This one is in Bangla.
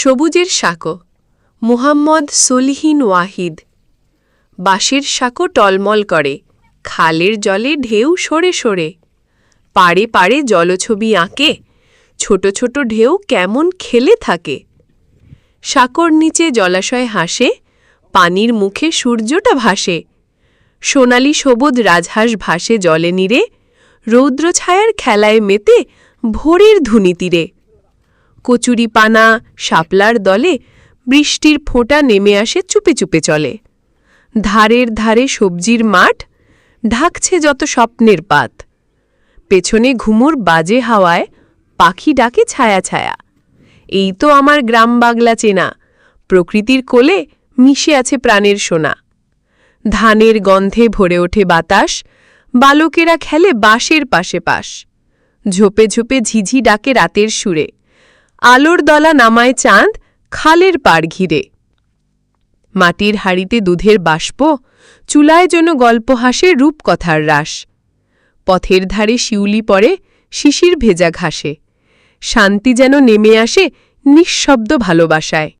সবুজের সাঁকো, মুহাম্মদ সলিহিন ওয়াহিদ। বাঁশের সাঁকো টলমল করে, খালের জলে ঢেউ সরে সরে। পাড়ে পাড়ে জলছবি আঁকে, ছোট ছোট ঢেউ কেমন খেলে থাকে। সাঁকোর নিচে জলাশয় হাসে, পানির মুখে সূর্যটা ভাসে। সোনালি সবুজ রাজহাঁস ভাসে জলে নিরে, রৌদ্র ছায়ার খেলায় মেতে ভোরের ধুনি তীরে কচুরি পানা শাপলার দলে বৃষ্টির ফোঁটা নেমে আসে চুপে চুপে চলে। ধারের ধারে সবজির মাঠ ঢাকছে যত স্বপ্নের পাত। পেছনে ঘুমুর বাজে হাওয়ায় পাখি ডাকে ছায়া ছায়া। এই তো আমার গ্রাম বাগলা চেনা, প্রকৃতির কোলে মিশে আছে প্রাণের সোনা। ধানের গন্ধে ভরে ওঠে বাতাস, বালকেরা খেলে বাঁশের পাশে পাশ ঝোপে ঝোপে ঝিঝি ডাকে রাতের সুরে। আলোর দলা নামায় চাঁদ, খালের পাড় ঘিরে। মাটির হাড়িতে দুধের বাষ্প, চুলায় যেন গল্প হাসে রূপকথার রাস। পথের ধারে শিউলি পড়ে, শিশির ভেজা ঘাসে। শান্তি যেন নেমে আসে নিঃশব্দ ভালোবাসায়।